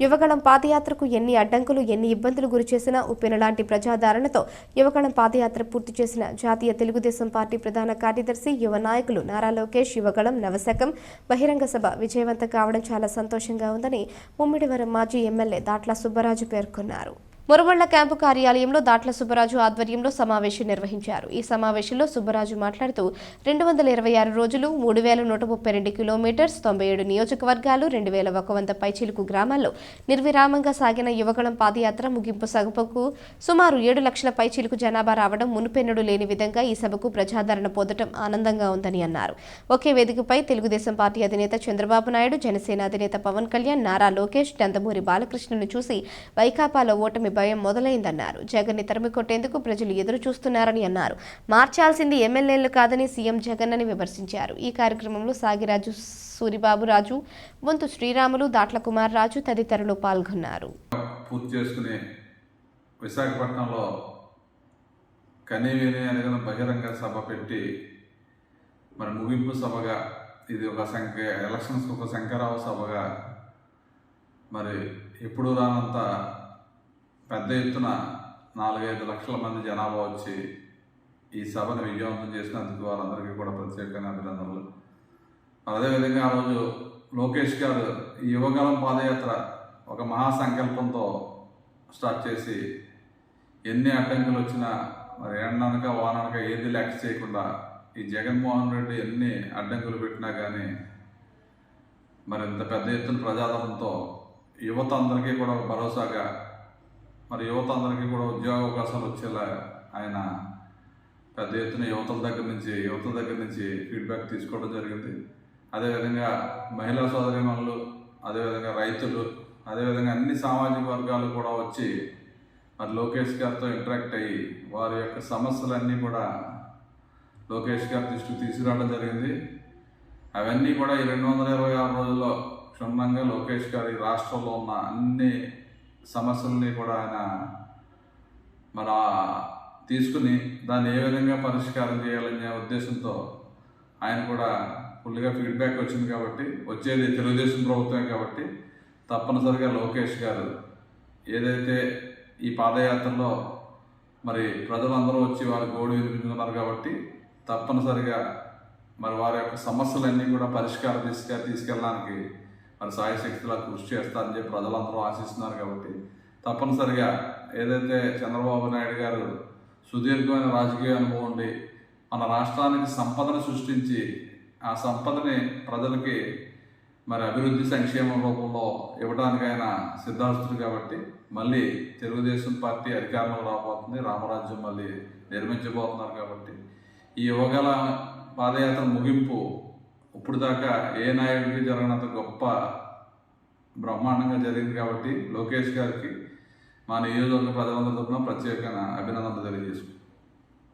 యువగళం పాదయాత్రకు ఎన్ని అడ్డంకులు ఎన్ని ఇబ్బందులు గురి చేసినా ఉప్పెన లాంటి ప్రజాదరణతో యువగళం పాదయాత్ర పూర్తి చేసిన జాతీయ తెలుగుదేశం పార్టీ ప్రధాన కార్యదర్శి యువ నాయకులు నారా లోకేష్ యువగళం నవశకం బహిరంగ సభ విజయవంతం కావడం చాలా సంతోషంగా ఉందని ముమ్మిడివరం మాజీ ఎమ్మెల్యే దాట్ల సుబ్బరాజు పేర్కొన్నారు. మురవళ్ళ క్యాంపు కార్యాలయంలో దాట్ల సుబ్బరాజు ఆధ్వర్యంలో సమావేశం నిర్వహించారు. ఈ సమావేశంలో సుబ్బరాజు మాట్లాడుతూ రెండు వందల ఇరవై ఆరు రోజులు మూడు వేల నూట ముప్పై రెండు కిలోమీటర్స్ తొంభై ఏడు నియోజకవర్గాలు రెండు వేల ఒక వంద పైచిలుకు గ్రామాల్లో నిర్విరామంగా సాగిన యువగళం పాదయాత్ర ముగింపు సభకు సుమారు ఏడు లక్షల పైచిలుకు జనాభా రావడం మునుపెన్నడు లేని విధంగా ఈ సభకు ప్రజాదరణ పొందడం ఆనందంగా ఉందని అన్నారు. ఒకే వేదికపై తెలుగుదేశం పార్టీ అధినేత చంద్రబాబు నాయుడు జనసేన అధినేత పవన్ కళ్యాణ్ నారా లోకేష్ నందమూరి బాలకృష్ణను చూసి వైకాపాలో ఓటమి భయం మొదలైందన్నారు. జగన్ని తరిమి కొట్టేందుకు ప్రజలు ఎదురు చూస్తున్నారని అన్నారు. మార్చాల్సింది ఎమ్మెల్యేలు కాదని సీఎం జగన్ అని విమర్శించారు. ఈ కార్యక్రమంలో సాగిరాజు సూరిబాబు రాజు వంతు శ్రీరాములు దాట్ల కుమార్ రాజు తదితరులు పాల్గొన్నారు. పూర్తి చేసుకుని విశాఖపట్నంలో కనీవిని అనగా బహిరంగ సభ పెట్టి మరి ముగింపు సభగా ఇది ఒక సంఖ్య ఎలక్షన్స్ ఒక శంకరావ సభగా మరి ఎప్పుడు రానంత పెద్ద ఎత్తున నాలుగైదు లక్షల మంది జనాభా వచ్చి ఈ సభను విజయవంతం చేసినందుకు వారందరికీ కూడా ప్రత్యేకంగా అభినందనలు. అదేవిధంగా ఆ రోజు లోకేష్ గారు ఈ యువగలం పాదయాత్ర ఒక మహాసంకల్పంతో స్టార్ట్ చేసి ఎన్ని అడ్డంకులు వచ్చినా మరి ఎండనక వాననక ఏది లెక్క చేయకుండా ఈ జగన్మోహన్ రెడ్డి ఎన్ని అడ్డంకులు పెట్టినా కానీ మరి ఇంత పెద్ద ఎత్తున ప్రజాదరణతో యువత అందరికీ కూడా ఒక భరోసాగా మరి యువత అందరికీ కూడా ఉద్యోగ అవకాశాలు వచ్చేలా ఆయన పెద్ద ఎత్తున యువతల దగ్గర నుంచి యువతల దగ్గర నుంచి ఫీడ్బ్యాక్ తీసుకోవడం జరిగింది. అదేవిధంగా మహిళా సోదరిమణులు అదేవిధంగా రైతులు అదేవిధంగా అన్ని సామాజిక వర్గాలు కూడా వచ్చి మరి లోకేష్ గారితో ఇంటరాక్ట్ అయ్యి వారి యొక్క సమస్యలన్నీ కూడా లోకేష్ గారి దృష్టికి తీసుకురావడం జరిగింది. అవన్నీ కూడా ఈ రెండు వందల ఇరవై ఆరు రోజుల్లో క్షుణ్ణంగా లోకేష్ గారి రాష్ట్రంలో ఉన్న అన్ని సమస్యల్ని కూడా ఆయన మన తీసుకుని దాన్ని ఏ విధంగా పరిష్కారం చేయాలనే ఉద్దేశంతో ఆయన కూడా ఫుల్గా ఫీడ్బ్యాక్ వచ్చింది కాబట్టి వచ్చేది తెలుగుదేశం ప్రభుత్వమే కాబట్టి తప్పనిసరిగా లోకేష్ గారు ఏదైతే ఈ పాదయాత్రలో మరి ప్రజలందరూ వచ్చి వారి గోడు వినిపించుకున్నారు కాబట్టి తప్పనిసరిగా మరి వారి యొక్క సమస్యలన్నీ కూడా పరిష్కారం తీసుక తీసుకెళ్ళడానికి మరి సాయశక్తిలా కృషి చేస్తారని చెప్పి ప్రజలందరూ ఆశిస్తున్నారు కాబట్టి తప్పనిసరిగా ఏదైతే చంద్రబాబు నాయుడు గారు సుదీర్ఘమైన రాజకీయ అనుభవం ఉండి మన రాష్ట్రానికి సంపదను సృష్టించి ఆ సంపదని ప్రజలకి మరి అభివృద్ధి సంక్షేమ రూపంలో ఇవ్వడానికి ఆయన సిద్ధాస్తుడు కాబట్టి మళ్ళీ తెలుగుదేశం పార్టీ అధికారంలో రాబోతుంది. రామరాజ్యం మళ్ళీ నిర్మించబోతున్నారు కాబట్టి ఈ యువగల పాదయాత్ర ముగింపు ఇప్పుడు దాకా ఏ నాయకుడికి జరగనంత గొప్ప బ్రహ్మాండంగా జరిగింది కాబట్టి లోకేష్ గారికి మా నియోజకవర్గ ప్రజలందరి తరఫున ప్రత్యేకంగా అభినందనలు తెలియజేసుకుంటాం